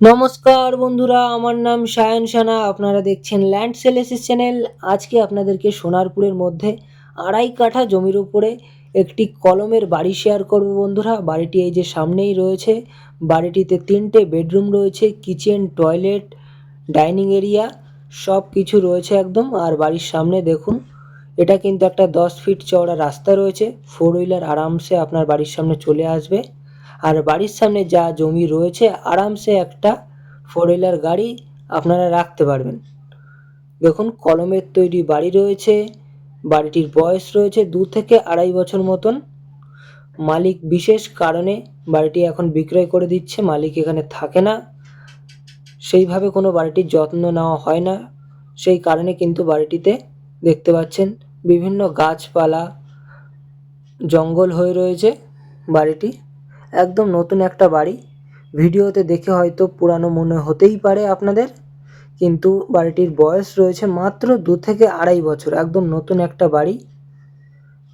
নমস্কার বন্ধুরা, আমার নাম সায়ন সানা। আপনারা দেখছেন ল্যান্ড সেলেসিস চ্যানেল আজকে আপনাদেরকে সোনারপুরের মধ্যে আড়াই কাঠা জমির উপরে একটি কলমের বাড়ি শেয়ার করব বন্ধুরা। বাড়িটি এই যে সামনেই রয়েছে। বাড়িটিতে তিনটে বেডরুম রয়েছে কিচেন টয়লেট ডাইনিং এরিয়া সব কিছু রয়েছে একদম। আর বাড়ির সামনে দেখুন, এটা কিন্তু একটা দশ ফিট চওড়া রাস্তা রয়েছে। ফোর হুইলার আরামসে আপনার বাড়ির সামনে চলে আসবে। আর বাড়ির সামনে যা জমি রয়েছে, আরামসে একটা ফোর হুইলার গাড়ি আপনারা রাখতে পারবেন। দেখুন, কলমের তৈরি বাড়ি রয়েছে, বাড়িটির বয়স রয়েছে দু থেকে আড়াই বছর মতন। মালিক বিশেষ কারণে বাড়িটি এখন বিক্রয় করে দিচ্ছে, মালিক এখানে থাকে না। সেইভাবে কোনো বাড়িটির যত্ন নেওয়া হয় না। সেই কারণে কিন্তু বাড়িটিতে দেখতে পাচ্ছেন বিভিন্ন গাছপালা, জঙ্গল হয়ে রয়েছে বাড়িটি। একদম নতুন একটা বাড়ি। ভিডিওতে দেখে হয়তো পুরানো মনে হতেই পারে আপনাদের, কিন্তু বাড়িটির বয়স রয়েছে মাত্র দু থেকে আড়াই বছর, একদম নতুন একটা বাড়ি।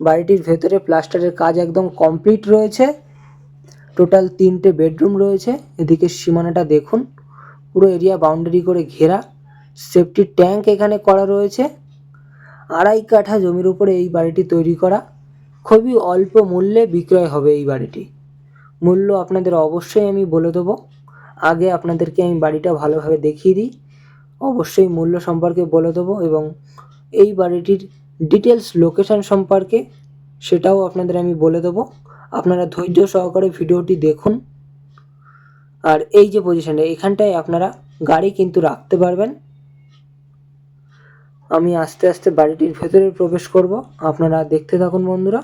বাড়িটির ভেতরে প্লাস্টারের কাজ একদম কমপ্লিট রয়েছে। টোটাল তিনটে বেডরুম রয়েছে, এদিকে সীমানাটা দেখুন, পুরো এরিয়া বাউন্ডারি করে ঘেরা। সেফটি ট্যাঙ্ক এখানে করা রয়েছে। আড়াই কাঠা জমির উপরে এই বাড়িটি তৈরি করা। খুবই অল্প মূল্যে বিক্রয় হবে এই বাড়িটি। মূল্য আপনাদের অবশ্যই আমি বলে দেবো। আগে আপনাদেরকে আমি বাড়িটা ভালোভাবে দেখিয়ে দিই। অবশ্যই মূল্য সম্পর্কে বলে দেবো এবং এই বাড়িটির ডিটেলস লোকেশন সম্পর্কে সেটাও আপনাদের আমি বলে দেবো। আপনারা ধৈর্য সহকারে ভিডিওটি দেখুন। আর এই যে পজিশনে এখানটায় আপনারা গাড়ি কিন্তু রাখতে পারবেন। আমি আস্তে আস্তে বাড়িটির ভেতরে প্রবেশ করব। আপনারা দেখতে থাকুন বন্ধুরা।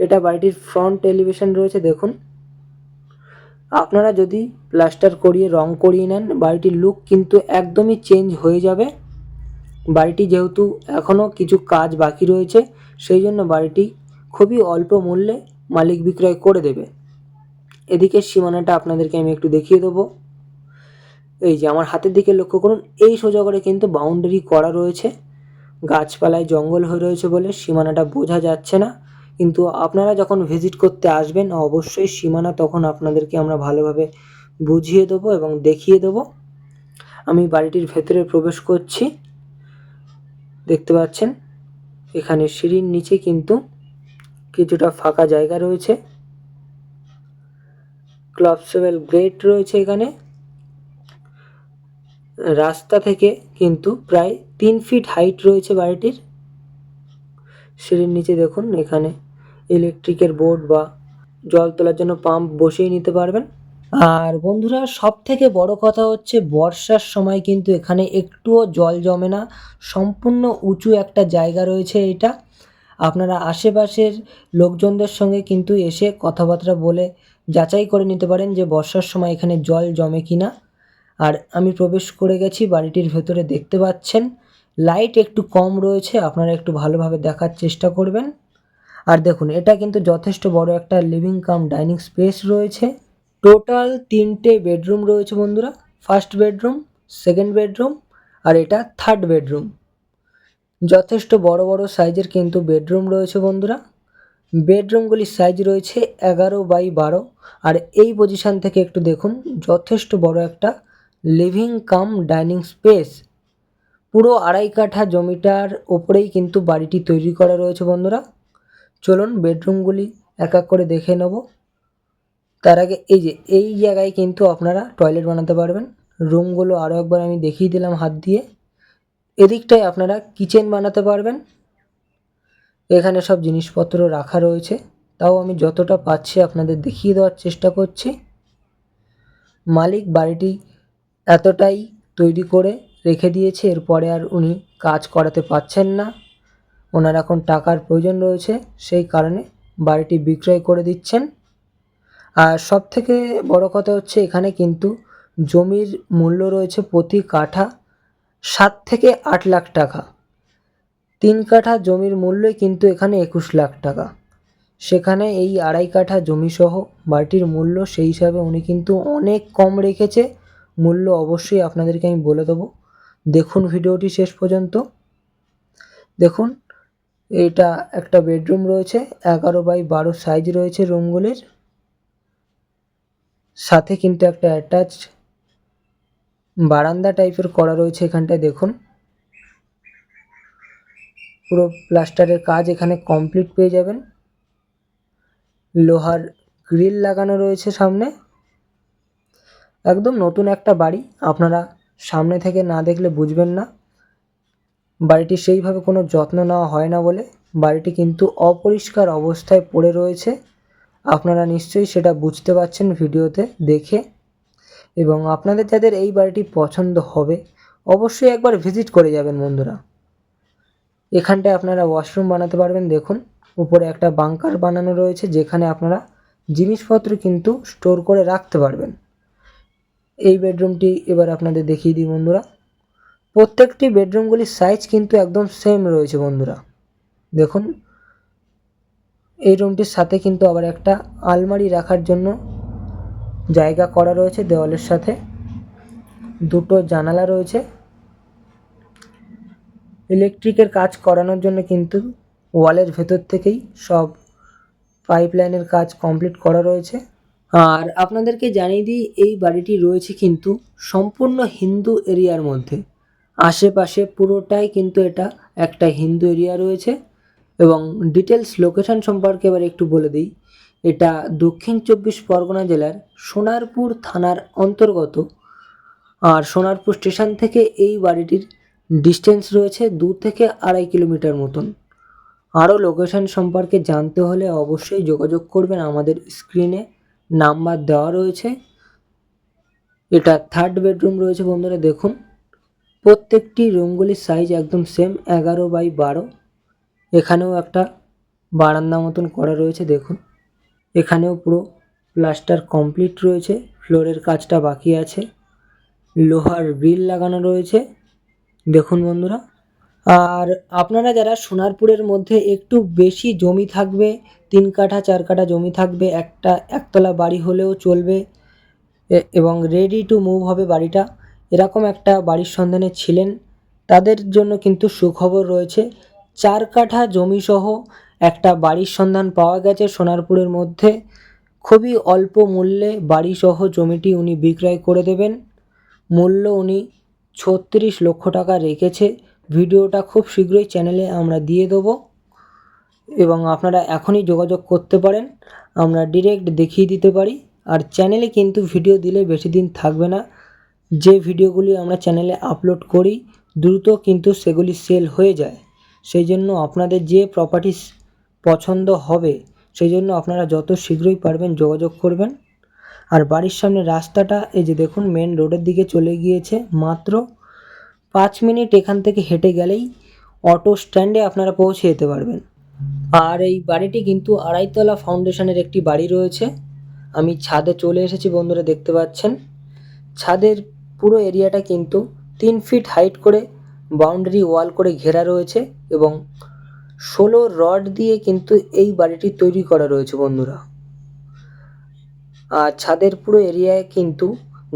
এটা বাড়িটির ফ্রন্ট এলিভেশন রয়েছে, দেখুন। আপনারা যদি প্লাস্টার করিয়ে, রং করিয়ে নেন, বাড়িটির লুক কিন্তু একদমই চেঞ্জ হয়ে যাবে। বাড়িটি যেহেতু এখনও কিছু কাজ বাকি রয়েছে, সেই জন্য বাড়িটি খুবই অল্প মূল্যে মালিক বিক্রয় করে দেবে। এদিকে সীমানাটা আপনাদেরকে আমি একটু দেখিয়ে দেবো। এই যে আমার হাতের দিকে লক্ষ্য করুন, এই সোজা করে কিন্তু বাউন্ডারি করা রয়েছে। গাছপালায় জঙ্গল হয়ে রয়েছে বলে সীমানাটা বোঝা যাচ্ছে না। কিন্তু আপনারা যখন ভিজিট করতে আসবেন, অবশ্যই সীমানা তখন আপনাদেরকে আমরা ভালোভাবে বুঝিয়ে দেবো এবং দেখিয়ে দেবো। আমি বাড়িটির ভেতরে প্রবেশ করছি। দেখতে পাচ্ছেন, এখানে সিঁড়ির নিচে কিন্তু কিছুটা ফাঁকা জায়গা রয়েছে। ক্লবসেবেল গ্রেট রয়েছে এখানে। রাস্তা থেকে কিন্তু প্রায় তিন ফিট হাইট রয়েছে বাড়িটির। সিঁড়ির নিচে দেখুন, এখানে ইলেকট্রিকের বোর্ড বা জল তোলার জন্য পাম্প বসিয়ে নিতে পারবেন। আর বন্ধুরা সব থেকে বড় কথা হচ্ছে বর্ষার সময় কিন্তু এখানে একটুও জল জমে না। সম্পূর্ণ উঁচু একটা জায়গা রয়েছে এটা। আপনারা আশেপাশের লোকজনদের সঙ্গে কিন্তু এসে কথাবার্তা বলে যাচাই করে নিতে পারেন যে বর্ষার সময় এখানে জল জমে কি না আর আমি প্রবেশ করে গেছি, বাড়িটির ভেতরে দেখতে পাচ্ছেন। লাইট একটু কম রয়েছে, আপনারা একটু ভালোভাবে দেখার চেষ্টা করবেন। আর দেখুন, এটা কিন্তু যথেষ্ট বড় একটা লিভিং কাম ডাইনিং স্পেস রয়েছে। টোটাল তিনটে বেডরুম রয়েছে বন্ধুরা। ফার্স্ট বেডরুম সেকেন্ড বেডরুম আর এটা থার্ড বেডরুম যথেষ্ট বড় বড় সাইজের কিন্তু বেডরুম রয়েছে বন্ধুরা। বেডরুমগুলির সাইজ রয়েছে এগারো বাই বারো। আর এই পজিশান থেকে একটু দেখুন, যথেষ্ট বড় একটা লিভিং কাম ডাইনিং স্পেস পুরো আড়াই কাঠা জমিটার ওপরেই কিন্তু বাড়িটি তৈরি করা রয়েছে বন্ধুরা। চলুন বেডরুমগুলি এক এক করে দেখে নেব। তার আগে এই যে, এই জায়গায় কিন্তু আপনারা টয়লেট বানাতে পারবেন। রুমগুলো আরও একবার আমি দেখিয়ে দিলাম হাত দিয়ে। এদিকটায় আপনারা কিচেন বানাতে পারবেন। এখানে সব জিনিসপত্র রাখা রয়েছে। তাও আমি যতটা পাচ্ছি আপনাদের দেখিয়ে দেওয়ার চেষ্টা করছি। মালিক বাড়িটি এতটাই তৈরি করে রেখে দিয়েছে, এরপরে আর উনি কাজ করাতে পারছেন না। ওনার এখন টাকার প্রয়োজন রয়েছে, সেই কারণে বাড়িটি বিক্রয় করে দিচ্ছেন। আর সব থেকে বড় কথা হচ্ছে এখানে কিন্তু জমির মূল্য রয়েছে প্রতি কাঠা সাত থেকে আট লাখ টাকা। তিন কাঠা জমির মূল্যই কিন্তু এখানে একুশ লাখ টাকা। সেখানে এই আড়াই কাঠা জমিসহ বাড়িটির মূল্য সেই হিসাবে উনি কিন্তু অনেক কম রেখেছে। মূল্য অবশ্যই আপনাদেরকে আমি বলে দেবো। দেখুন ভিডিওটি শেষ পর্যন্ত। দেখুন এটা একটা বেডরুম রয়েছে, এগারো বাই বারো সাইজ রয়েছে রুমগুলির। সাথে কিন্তু একটা অ্যাটাচ বারান্দা টাইপের করা রয়েছে এখানটায়, দেখুন। পুরো প্লাস্টারের কাজ এখানে কমপ্লিট পেয়ে যাবেন। লোহার গ্রিল লাগানো রয়েছে সামনে। একদম নতুন একটা বাড়ি, আপনারা সামনে থেকে না দেখলে বুঝবেন না। বাড়িটি সেইভাবে কোনো যত্ন নেওয়া হয় না বলে বাড়িটি কিন্তু অপরিষ্কার অবস্থায় পড়ে রয়েছে। আপনারা নিশ্চয়ই সেটা বুঝতে পারছেন ভিডিওতে দেখে। এবং আপনাদের যাদের এই বাড়িটি পছন্দ হবে, অবশ্যই একবার ভিজিট করে যাবেন বন্ধুরা। এখানটায় আপনারা ওয়াশরুম বানাতে পারবেন, দেখুন। উপরে একটা বাংকার বানানো রয়েছে, যেখানে আপনারা জিনিসপত্র কিন্তু স্টোর করে রাখতে পারবেন। এই বেডরুমটি এবার আপনাদের দেখিয়ে দিই বন্ধুরা। প্রত্যেকটি বেডরুমগুলির সাইজ কিন্তু একদম সেম রয়েছে বন্ধুরা। দেখুন, এই রুমটির সাথে কিন্তু আবার একটা আলমারি রাখার জন্য জায়গা করা রয়েছে দেওয়ালের সাথে। দুটো জানালা রয়েছে। ইলেকট্রিকের কাজ করানোর জন্য কিন্তু ওয়ালের ভেতর থেকেই সব পাইপ লাইনের কাজ কমপ্লিট করা রয়েছে। আর আপনাদেরকে জানিয়ে দিই, এই বাড়িটি রয়েছে কিন্তু সম্পূর্ণ হিন্দু এরিয়ার মধ্যে। আশেপাশে পুরোটাই কিন্তু এটা একটা হিন্দু এরিয়া রয়েছে। এবং ডিটেলস লোকেশন সম্পর্কে এবার একটু বলে দিই। এটা দক্ষিণ চব্বিশ পরগনা জেলার সোনারপুর থানার অন্তর্গত। আর সোনারপুর স্টেশন থেকে এই বাড়িটির ডিস্টেন্স রয়েছে দু থেকে আড়াই কিলোমিটার মতন। আরও লোকেশন সম্পর্কে জানতে হলে অবশ্যই যোগাযোগ করবেন। আমাদের স্ক্রিনে নাম্বার দেওয়া রয়েছে। এটা থার্ড বেডরুম রয়েছে বন্ধুরা, দেখুন। প্রত্যেকটি রুমগুলির সাইজ একদম সেম এগারো বাই বারো। এখানেও একটা বারান্দা মতন করা রয়েছে, দেখুন। এখানেও পুরো প্লাস্টার কমপ্লিট রয়েছে ফ্লোরের কাজটা বাকি আছে। লোহার গ্রিল লাগানো রয়েছে, দেখুন বন্ধুরা। আর আপনারা যারা সোনারপুরের মধ্যে একটু বেশি জমি থাকবে, তিন কাঠা, চার কাঠা জমি থাকবে, একটা একতলা বাড়ি হলেও চলবে এবং রেডি টু মুভ হবে বাড়িটা এরকম একটা বাড়ির সন্ধানে ছিলেন। তাদের জন্য কিন্তু সুখবর রয়েছে। চার কাঠা জমিসহ একটা বাড়ির সন্ধান পাওয়া গেছে সোনারপুরের মধ্যে। খুবই অল্প মূল্যে বাড়িসহ জমিটি উনি বিক্রয় করে দেবেন। মূল্য উনি ছত্রিশ লক্ষ টাকা রেখেছে। ভিডিওটা খুব শীঘ্রই চ্যানেলে আমরা দিয়ে দেবো এবং আপনারা এখনই যোগাযোগ করতে পারেন। আমরা ডিরেক্ট দেখিয়ে দিতে পারি। আর চ্যানেলে কিন্তু ভিডিও দিলে বেশি দিন থাকবে না। যে ভিডিওগুলি আমরা চ্যানেলে আপলোড করি, দ্রুত কিন্তু সেগুলি সেল হয়ে যায়। সেই জন্য আপনাদের যে প্রপার্টিস পছন্দ হবে সেই জন্য আপনারা যত শীঘ্রই পারবেন যোগাযোগ করবেন। আর বাড়ির সামনে রাস্তাটা, এই যে দেখুন মেন রোডের দিকে চলে গিয়েছে মাত্র পাঁচ মিনিট এখান থেকে হেঁটে গেলেই অটো স্ট্যান্ডে আপনারা পৌঁছে যেতে পারবেন। আর এই বাড়িটি কিন্তু আড়াইতলা ফাউন্ডেশনের একটি বাড়ি রয়েছে। আমি ছাদে চলে এসেছি বন্ধুরা, দেখতে পাচ্ছেন। ছাদের পুরো এরিয়াটা কিন্তু তিন ফিট হাইট করে বাউন্ডারি ওয়াল করে ঘেরা রয়েছে এবং ষোলো রড দিয়ে কিন্তু এই বাড়িটি তৈরি করা রয়েছে বন্ধুরা। আর ছাদের পুরো এরিয়ায় কিন্তু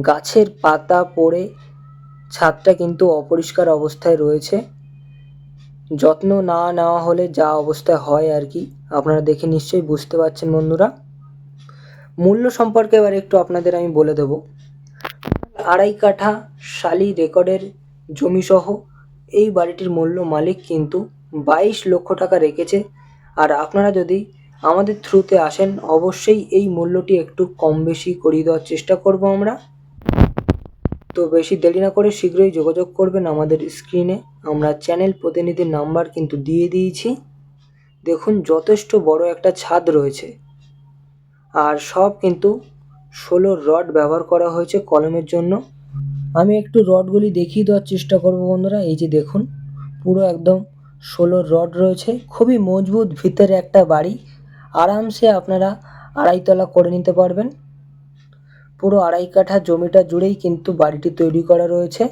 গাছের পাতা পড়ে, ছাদটা কিন্তু অপরিষ্কার অবস্থায় রয়েছে। যত্ন না নেওয়া হলে যা অবস্থা হয় আর কি, আপনারা দেখে নিশ্চয়ই বুঝতে পারছেন বন্ধুরা। মূল্য সম্পর্কে এবার একটু আপনাদের আমি বলে দেবো। আড়াই কাঠা শালি রেকর্ডের জমিসহ এই বাড়িটির মূল্য মালিক কিন্তু বাইশ লক্ষ টাকা রেখেছে। আর আপনারা যদি আমাদের থ্রুতে আসেন, অবশ্যই এই মূল্যটি একটু কম বেশি করিয়ে দেওয়ার চেষ্টা করব আমরা। তো বেশি দেরি না করে শীঘ্রই যোগাযোগ করবেন আমাদের স্ক্রিনে। আমরা চ্যানেল প্রতিনিধির নাম্বার কিন্তু দিয়ে দিয়েছি। দেখুন, যথেষ্ট বড় একটা ছাদ রয়েছে। আর সব কিন্তু ষোলো রড ব্যবহার করা হয়েছে কলমের জন্য। আমি একটু রডগুলি দেখিয়ে দেওয়ার চেষ্টা করব বন্ধুরা। এই যে দেখুন, পুরো একদম ষোলো রড রয়েছে। খুবই মজবুত, ভিতরে একটা বাড়ি। আরামসে আপনারা আড়াইতলা করে নিতে পারবেন। পুরো আড়াই কাঠা জমিটা জুড়েই কিন্তু বাড়িটি তৈরি করা রয়েছে।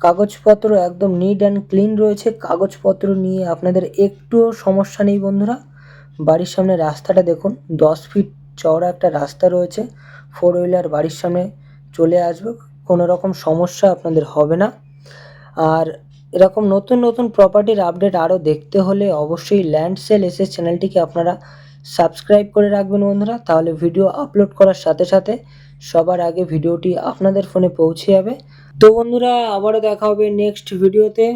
কাগজপত্র একদম নিট অ্যান্ড ক্লিন রয়েছে। কাগজপত্র নিয়ে আপনাদের একটুও সমস্যা নেই বন্ধুরা। বাড়ির সামনে রাস্তাটা দেখুন, দশ ফিট চওড়া একটা রাস্তা রয়েছে ফোর হুইলার বাড়ির সামনে চলে আসবে কোনো রকম সমস্যা আপনাদের হবে না। আর এরকম নতুন নতুন প্রপার্টির আপডেট আরও দেখতে হলে অবশ্যই ল্যান্ড সেল এসএস চ্যানেলটিকে আপনারা সাবস্ক্রাইব করে রাখবেন বন্ধুরা, তাহলে ভিডিও আপলোড করার সাথে সাথে সবার আগে ভিডিওটি আপনাদের ফোনে পৌঁছে যাবে। তো বন্ধুরা, আবারও দেখা হবে নেক্সট ভিডিওতে